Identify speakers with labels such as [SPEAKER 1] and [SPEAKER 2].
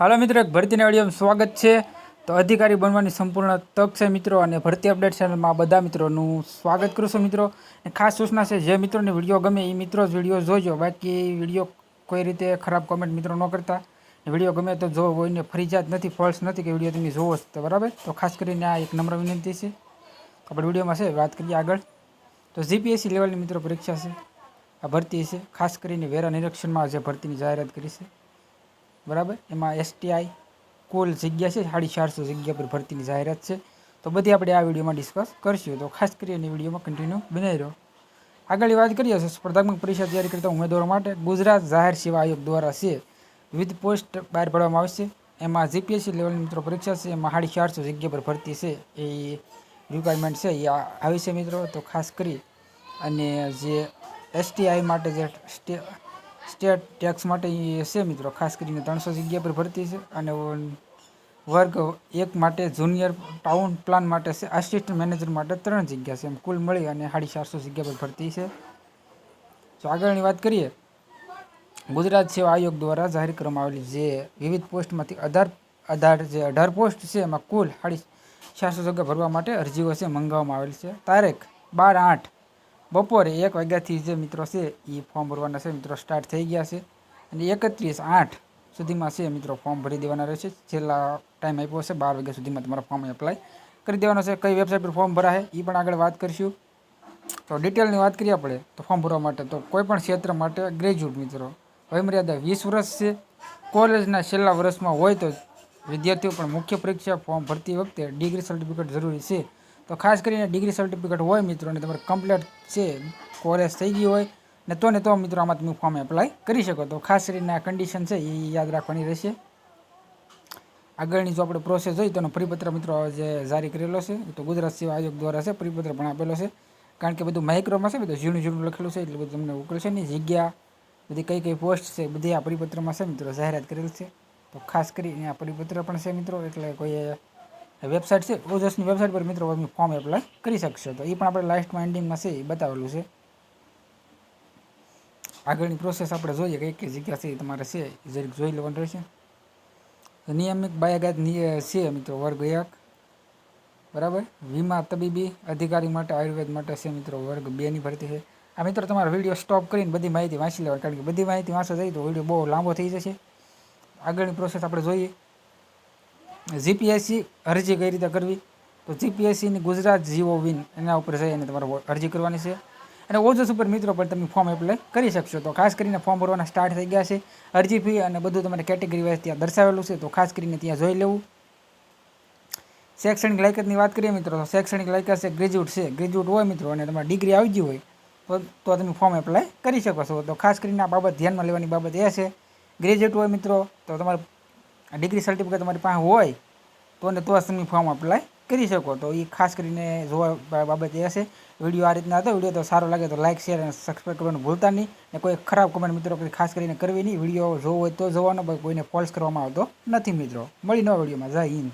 [SPEAKER 1] હાલો મિત્રો, એક ભરતીના વિડીયોમાં સ્વાગત છે. તો અધિકારી બનવાની સંપૂર્ણ તક છે મિત્રો, અને ભરતી અપડેટ ચેનલમાં બધા મિત્રોનું સ્વાગત કરું મિત્રો. અને ખાસ સૂચના છે, જે મિત્રોને વીડિયો ગમે એ મિત્રો જ વીડિયો જોજો. બાકી વીડિયો કોઈ રીતે ખરાબ કોમેન્ટ મિત્રો ન કરતા. વીડિયો ગમે તો જો કોઈને ફરજિયાત નથી ફોલ્સ નથી કે વીડિયો તમે જોવો તો, બરાબર? તો ખાસ કરીને આ એક નમ્ર વિનંતી છે. આપણે વિડીયોમાં છે, વાત કરીએ આગળ. તો જીપીએસસી લેવલની મિત્રો પરીક્ષા છે. આ ભરતી છે, ખાસ કરીને વેરા નિરીક્ષણમાં જે ભરતીની જાહેરાત કરી છે. બરાબર? એમાં એસટીઆઈ કુલ જગ્યા છે, સાડી ચારસો જગ્યા પર ભરતીની જાહેરાત છે. તો બધી આપણે આ વિડીયોમાં ડિસ્કસ કરશું. તો ખાસ કરીને વિડીયોમાં કન્ટિન્યુ બનાવી રહ્યો આગળ વાત કરીએ, તો સ્પર્ધાત્મક પરીક્ષા તૈયારી કરતા ઉમેદવારો માટે ગુજરાત જાહેર સેવા આયોગ દ્વારા છે, વિવિધ પોસ્ટ બહાર પાડવામાં આવશે. એમાં જીપીએસસી લેવલની મિત્રો પરીક્ષા છે, એમાં સાડી ચારસો જગ્યા પર ભરતી છે. એ રિક્વાયરમેન્ટ છે, એ આવી છે મિત્રો. તો ખાસ કરી અને જે એસટીઆઈ માટે જે સ્ટેટ ટેક્સ માટે છે મિત્રો. ખાસ કરીને ત્રણસો જગ્યા પર ભરતી છે અને વર્ગ એક માટે જુનિયર ટાઉન પ્લાન માટે છે. આસિસ્ટન્ટ મેનેજર માટે ત્રણ જગ્યા છે. એમ કુલ મળી અને સાડી ચારસો જગ્યા પર ભરતી છે. જો આગળની વાત કરીએ, ગુજરાત સેવા આયોગ દ્વારા જાહેર કરવામાં આવેલી જે વિવિધ પોસ્ટમાંથી અઢાર અઢાર જે અઢાર પોસ્ટ છે, એમાં કુલ સાડી ચારસો જગ્યા ભરવા માટે અરજીઓ છે, મંગાવવામાં આવેલી છે. તારીખ બાર આઠ બપોરે એક વાગ્યાથી જે મિત્રો છે, એ ફોર્મ ભરવાના છે. મિત્રો સ્ટાર્ટ થઈ ગયા છે. અને એકત્રીસ આઠ સુધીમાં છે મિત્રો ફોર્મ ભરી દેવાના રહેશે. છેલ્લા ટાઈમ આપ્યો છે, બાર વાગ્યા સુધીમાં તમારા ફોર્મ એપ્લાય કરી દેવાનો છે. કઈ વેબસાઇટ પર ફોર્મ ભરાશે એ પણ આગળ વાત કરીશું. તો ડિટેલની વાત કરીએ આપણે, તો ફોર્મ ભરવા માટે તો કોઈ પણ ક્ષેત્ર માટે ગ્રેજ્યુએટ મિત્રો, વયમર્યાદા વીસ વર્ષ છે. કોલેજના છેલ્લા વર્ષમાં હોય તો વિદ્યાર્થીઓ પણ મુખ્ય પરીક્ષા ફોર્મ ભરતી વખતે ડિગ્રી સર્ટિફિકેટ જરૂરી છે. તો ખાસ કરીને ડિગ્રી સર્ટિફિકેટ હોય મિત્રો અને તમારે કમ્પ્લીટ છે, કોલેજ થઈ ગઈ હોય, ને તો ને તો મિત્રો આમાં તમે ફોર્મ એપ્લાય કરી શકો. તો ખાસ કરીને આ કન્ડિશન છે એ યાદ રાખવાની રહેશે. આગળની જો આપણે પ્રોસેસ હોય તો પરિપત્ર મિત્રો જે જારી કરેલો છે તો ગુજરાત સેવા આયોગ દ્વારા છે, પરિપત્ર પણ આપેલો છે. કારણ કે બધું માઇક્રોમાં છે, બધું ઝીણું ઝીણું લખેલું છે, એટલે બધું તમને ઉકલશે નહીં જગ્યા, બધી કઈ કઈ પોસ્ટ છે, બધી આ પરિપત્રમાં છે મિત્રો જાહેરાત કરેલ છે. તો ખાસ કરીને આ પરિપત્ર પણ છે મિત્રો, એટલે કોઈ વેબસાઇટ છે, ઓજસની વેબસાઇટ પર મિત્રો તમે ફોર્મ એપ્લાય કરી શકશો. તો એ પણ આપણે લાસ્ટમાં એન્ડિંગમાં છે એ બતાવેલું છે. આગળની પ્રોસેસ આપણે જોઈએ કઈ કઈ જગ્યા છે તમારે છે જરીક જોઈ લેવાનું રહેશે. નિયમિત બાયાગાત છે મિત્રો, વર્ગ એક. બરાબર? વીમા તબીબી અધિકારી માટે, આયુર્વેદ માટે છે મિત્રો, વર્ગ બેની ભરતી છે. આ મિત્રો તમારો વીડિયો સ્ટોપ કરીને બધી માહિતી વાંચી લેવાની, કારણ કે બધી માહિતી વાંચો જાય તો વીડિયો બહુ લાંબો થઈ જશે. આગળની પ્રોસેસ આપણે જોઈએ. જીપીએસસી અરજી કઈ રીતે કરવી? તો જીપીએસસીની ગુજરાત જીઓ વિન એના ઉપર જઈને તમારે અરજી કરવાની છે. અને ઓજસ ઉપર મિત્રો પર તમે ફોર્મ એપ્લાય કરી શકશો. તો ખાસ કરીને ફોર્મ ભરવાના સ્ટાર્ટ થઈ ગયા છે. અરજી ફી અને બધું તમારે કેટેગરી વાઇઝ ત્યાં દર્શાવેલું છે. તો ખાસ કરીને ત્યાં જોઈ લેવું. શૈક્ષણિક લાયકાતની વાત કરીએ મિત્રો, તો શૈક્ષણિક લાયકાત છે ગ્રેજ્યુએટ છે. ગ્રેજ્યુએટ હોય મિત્રો, અને તમારે ડિગ્રી આવી ગઈ હોય, તો તમે ફોર્મ એપ્લાય કરી શકો છો. તો ખાસ કરીને આ બાબત ધ્યાનમાં લેવાની બાબત એ છે. ગ્રેજ્યુએટ હોય મિત્રો, તો તમારે ડિગ્રી સર્ટિફિકેટ તમારી પાસે હોય, તો ને તો તમે ફોર્મ અપ્લાય કરી શકો. તો એ ખાસ કરીને જોવા બાબત એ હશે વીડિયો આ રીતના હતો વીડિયો તો સારો લાગે તો લાઇક શેર અને સબસ્ક્રાઈબ કરવાનું ભૂલતા નહીં. ને કોઈ ખરાબ કમેન્ટ મિત્રો ખાસ કરીને કરવી નહીં. વીડિયો જોવો હોય તો જોવાનો કોઈને ફોલ્સ કરવામાં આવતો નથી મિત્રો. મળી નવા વિડીયોમાં જય હિન્દ.